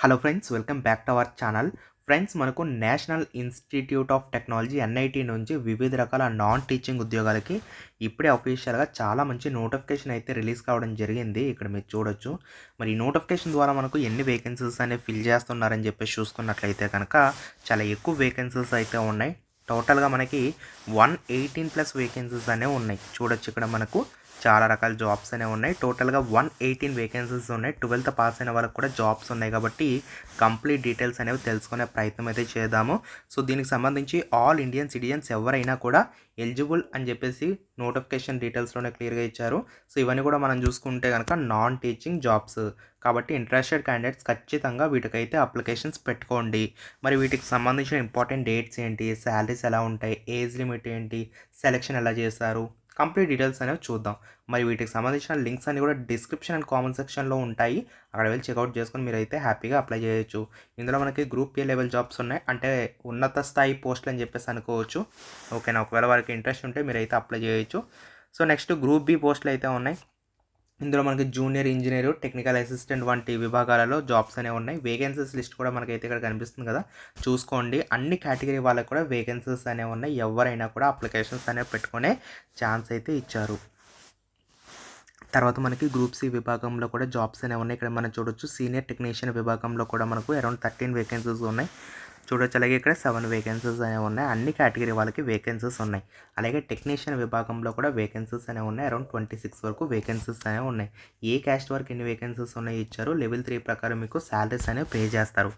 Hello friends welcome back to our channel friends మనకు national institute of technology NIT నుంచి వివిధ రకాల non teaching ఉద్యోగాలకి ఇప్పుడే అఫీషియల్గా చాలా మంచి నోటిఫికేషన్ అయితే రిలీజ్ కావడం జరిగింది. ఇక్కడ మీరు చూడొచ్చు. మరి ఈ నోటిఫికేషన్ ద్వారా మనకు ఎన్ని వేకెన్సీస్ అనేవి ఫిల్ చేస్తున్నారని చెప్పేసి చూసుకున్నట్లయితే కనుక చాలా ఎక్కువ వేకెన్సీస్ అయితే ఉన్నాయి. టోటల్గా మనకి వన్ ఎయిటీన్ ప్లస్ వేకెన్సీస్ అనేవి ఉన్నాయి. చూడొచ్చు ఇక్కడ మనకు. చాలా రకాల జాబ్స్ అనేవి ఉన్నాయి. టోటల్గా వన్ ఎయిటీన్ వేకెన్సీస్ ఉన్నాయి. ట్వెల్త్ పాస్ అయిన వాళ్ళకి కూడా జాబ్స్ ఉన్నాయి కాబట్టి కంప్లీట్ డీటెయిల్స్ అనేవి తెలుసుకునే ప్రయత్నం అయితే చేద్దాము. సో దీనికి సంబంధించి ఆల్ ఇండియన్ సిటిజన్స్ ఎవరైనా కూడా ఎలిజిబుల్ అని చెప్పేసి నోటిఫికేషన్ డీటెయిల్స్లోనే క్లియర్గా ఇచ్చారు. సో ఇవన్నీ కూడా మనం చూసుకుంటే కనుక నాన్ టీచింగ్ జాబ్స్ కాబట్టి ఇంట్రెస్టెడ్ క్యాండిడేట్స్ ఖచ్చితంగా వీటికైతే అప్లికేషన్స్ పెట్టుకోండి. మరి వీటికి సంబంధించిన ఇంపార్టెంట్ డేట్స్ ఏంటి? శాలరీస్ ఎలా ఉంటాయి? ఏజ్ లిమిట్ ఏంటి? సెలెక్షన్ ఎలా చేస్తారు? కంప్లీట్ డీటెయిల్స్ అనేవి చూద్దాం. మరి వీటికి సంబంధించిన లింక్స్ అన్ని కూడా డిస్క్రిప్షన్ అండ్ కామెంట్ సెక్షన్లో ఉంటాయి. అక్కడ వెళ్ళి చెక్అవుట్ చేసుకొని మీరు అయితే హ్యాపీగా అప్లై చేయొచ్చు. ఇందులో మనకి గ్రూప్ ఏ లెవెల్ జాబ్స్ ఉన్నాయి. అంటే ఉన్నత స్థాయి పోస్టులు అని చెప్పేసి అనుకోవచ్చు. ఓకేనా? ఒకవేళ వారికి ఇంట్రెస్ట్ ఉంటే మీరు అయితే అప్లై చేయొచ్చు. సో నెక్స్ట్ గ్రూప్ బి పోస్టులు అయితే ఉన్నాయి. ఇందులో మనకి జూనియర్ ఇంజనీర్ టెక్నికల్ అసిస్టెంట్ వంటి విభాగాలలో జాబ్స్ అనేవి ఉన్నాయి. వేకెన్సీస్ లిస్ట్ కూడా మనకైతే ఇక్కడ కనిపిస్తుంది కదా. చూసుకోండి. అన్ని కేటగిరీ వాళ్ళకి కూడా వేకెన్సీస్ అనేవి ఉన్నాయి. ఎవరైనా కూడా అప్లికేషన్స్ అనేవి పెట్టుకునే ఛాన్స్ అయితే ఇచ్చారు. తర్వాత మనకి గ్రూప్ సి విభాగంలో కూడా జాబ్స్ అనేవి ఉన్నాయి. ఇక్కడ మనం చూడొచ్చు. సీనియర్ టెక్నీషియన్ విభాగంలో కూడా మనకు అరౌండ్ థర్టీన్ వేకెన్సీస్ ఉన్నాయి. చూడొచ్చు. అలాగే ఇక్కడ సెవెన్ వేకెన్సీస్ అనేవి ఉన్నాయి. అన్ని కేటగిరీ వాళ్ళకి వేకెన్సీస్ ఉన్నాయి. అలాగే టెక్నీషియన్ విభాగంలో కూడా వేకెన్సీస్ అనేవి ఉన్నాయి. అరౌండ్ ట్వంటీ సిక్స్ వరకు వేకెన్సీస్ అనేవి ఉన్నాయి. ఏ క్యాస్ట్ వరకు ఎన్ని వేకెన్సీస్ ఉన్నాయి ఇచ్చారు? లెవెల్ త్రీ ప్రకారం మీకు శాలరీస్ అనేవి పే చేస్తారు.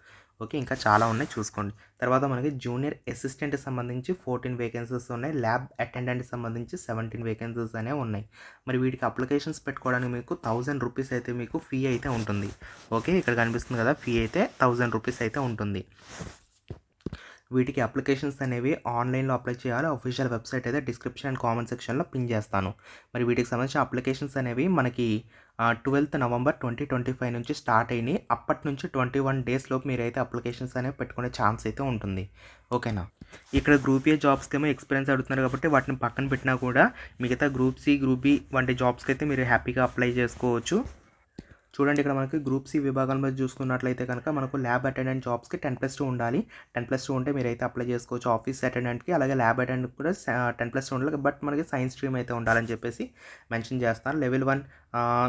ఓకే ఇంకా చాలా ఉన్నాయి. చూసుకోండి. తర్వాత మనకి జూనియర్ అసిస్టెంట్ సంబంధించి ఫోర్టీన్ వేకెన్సీస్ ఉన్నాయి. ల్యాబ్ అటెండెంట్ సంబంధించి సెవెంటీన్ వేకెన్సీస్ అనేవి ఉన్నాయి. మరి వీటికి అప్లికేషన్స్ పెట్టుకోవడానికి మీకు థౌజండ్ రూపీస్ అయితే మీకు ఫీ అయితే ఉంటుంది. ఓకే ఇక్కడ కనిపిస్తుంది కదా ఫీ అయితే థౌజండ్ రూపీస్ అయితే ఉంటుంది. వీటికి అప్లికేషన్స్ అనేవి ఆన్లైన్లో అప్లై చేయాలి. అఫీషియల్ వెబ్సైట్ అయితే డిస్క్రిప్షన్ అండ్ కామెంట్ సెక్షన్లో పిన్ చేస్తాను. మరి వీటికి సంబంధించిన అప్లికేషన్స్ అనేవి మనకి twelfth November twenty twenty five నుంచి స్టార్ట్ అయినాయి. అప్పటి నుంచి ట్వంటీ వన్ డేస్లోపు మీరైతే అప్లికేషన్స్ అనేవి పెట్టుకునే ఛాన్స్ అయితే ఉంటుంది. ఓకేనా? ఇక్కడ గ్రూప్ ఏ జాబ్స్కి ఏమో ఎక్స్పీరియన్స్ అడుగుతున్నారు కాబట్టి వాటిని పక్కన పెట్టినా కూడా మిగతా గ్రూప్ సి గ్రూప్ బి వంటి జాబ్స్కి అయితే మీరు హ్యాపీగా అప్లై చేసుకోవచ్చు. చూడండి ఇక్కడ మనకి గ్రూప్ సి విభాగంలో చూసుకున్నట్లయితే కనుక మనకు ల్యాబ్ అటెండెంట్ జాబ్స్కి టెన్ ప్లస్ టూ ఉండాలి. టెన్ ప్లస్ టూ ఉంటే మీరైతే అప్లై చేసుకోవచ్చు ఆఫీస్ అటెండెంట్కి అలాగే ల్యాబ్ అటెండెంట్ కూడా టెన్ ప్లస్ టూ ఉండాలి. బట్ మనకి సైన్స్ స్ట్రీమ్ అయితే ఉండాలని చెప్పేసి మెన్షన్ చేస్తారు లెవెల్ వన్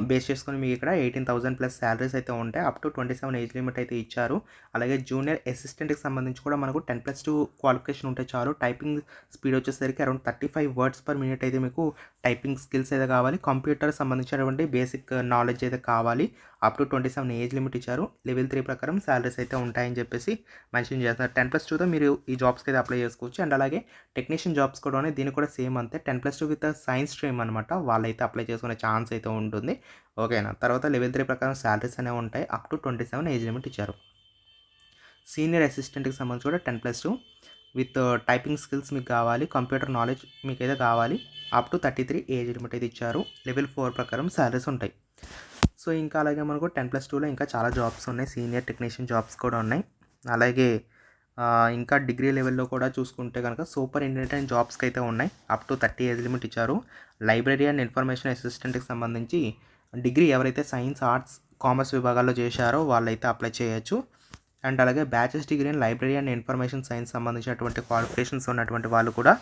బేస్ చేసుకొని మీకు ఇక్కడ ఎయిటీన్ థౌసండ్ ప్లస్ శాలరీస్ అయితే ఉంటాయి. Up to twenty seven age limit అయితే ఇచ్చారు. అలాగే జూనియర్ అసిస్టెంట్కి సంబంధించి కూడా మనకు టెన్ ప్లస్ టూ క్వాలిఫికేషన్ ఉంటే చాలు. టైపింగ్ స్పీడ్ వచ్చేసరికి around thirty five words per minute అయితే మీకు టైపింగ్ స్కిల్స్ అయితే కావాలి. కంప్యూటర్ సంబంధించినటువంటి బేసిక్ నాలెడ్జ్ అయితే కావాలి. Up to twenty seven age limit ఇచ్చారు. లెవెల్ త్రీ ప్రకారం శాలరీస్ అయితే ఉంటాయని చెప్పేసి మెన్షన్ చేస్తున్నారు. టెన్ ప్లస్ టూతో మీరు ఈ జాబ్స్కి అయితే అప్లై చేసుకోవచ్చు. అండ్ అలాగే టెక్నీషియన్ జాబ్స్ కూడా ఉన్నాయి. దీనికి కూడా సేమ్ అంతే. Ten plus two with science stream అనమాట వాళ్ళైతే అప్లై చేసుకునే ఛాన్స్ అయితే ఉంటుంది. ఓకేనా? తర్వాత లెవెల్ త్రీ ప్రకారం శాలరీస్ అనేవి ఉంటాయి. Up to twenty seven age limit ఇచ్చారు. సీనియర్ అసిస్టెంట్కి సంబంధించి కూడా ten plus two. With typing skills మీకు కావాలి. కంప్యూటర్ నాలెడ్జ్ మీకు అయితే కావాలి. Up to thirty three age limit అయితే ఇచ్చారు. లెవెల్ ఫోర్ ప్రకారం శాలరీస్ ఉంటాయి. సో ఇంకా అలాగే మనకు టెన్ ప్లస్ టూలో ఇంకా చాలా జాబ్స్ ఉన్నాయి. సీనియర్ టెక్నీషియన్ జాబ్స్ కూడా ఉన్నాయి. అలాగే ఇంకా డిగ్రీ లెవెల్లో కూడా చూసుకుంటే కనుక సూపర్ ఇంటెండెంట్ జాబ్స్కి అయితే ఉన్నాయి. Up to thirty age limit ఇచ్చారు. లైబ్రరీ అండ్ ఇన్ఫర్మేషన్ అసిస్టెంట్కి సంబంధించి డిగ్రీ ఎవరైతే సైన్స్ ఆర్ట్స్ కామర్స్ విభాగాల్లో చేశారో వాళ్ళైతే అప్లై చేయొచ్చు. అండ్ అలాగే bachelors degree and library and information science సంబంధించినటువంటి క్వాలిఫికేషన్స్ ఉన్నటువంటి వాళ్ళు కూడా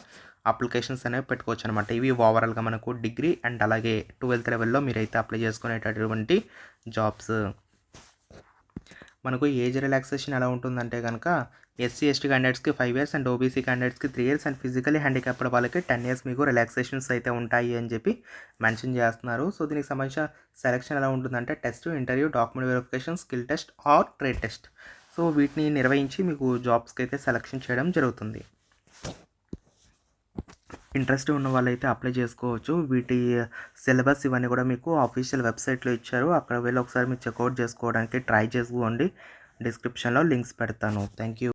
అప్లికేషన్స్ అనేవి పెట్టుకోవచ్చు అనమాట ఇవి ఓవరాల్గా మనకు డిగ్రీ అండ్ అలాగే ట్వెల్త్ లెవెల్లో మీరైతే అప్లై చేసుకునేటటువంటి జాబ్స్. మనకు ఏజ్ రిలాక్సేషన్ ఎలా ఉంటుందంటే కనుక ఎస్సీ ఎస్టీ క్యాండిడేట్స్కి ఫైవ్ ఇయర్స్ అండ్ ఓబీసీ క్యాండిడేట్స్కి three years and physically handicapped వాళ్ళకి టెన్ ఇయర్స్ మీకు రిలాక్సేషన్స్ అయితే ఉంటాయి అని చెప్పి మెన్షన్ చేస్తున్నారు. సో దీనికి సంబంధించిన సెలక్షన్ ఎలా ఉంటుందంటే test interview document verification skill test or trade test so వీటిని నిర్వహించి మీకు జాబ్స్కి అయితే సెలక్షన్ చేయడం జరుగుతుంది. ఇంట్రెస్ట్ ఉన్న వాళ్ళైతే అప్లై చేసుకోవచ్చు. వీటి సిలబస్ ఇవన్నీ కూడా మీకు ఆఫీషియల్ వెబ్సైట్లో ఇచ్చారు. అక్కడ వెళ్ళి ఒకసారి మీరు చెక్అవుట్ చేసుకోవడానికి ట్రై చేసుకోండి. డిస్క్రిప్షన్లో లింక్స్ పెడతాను. Thank you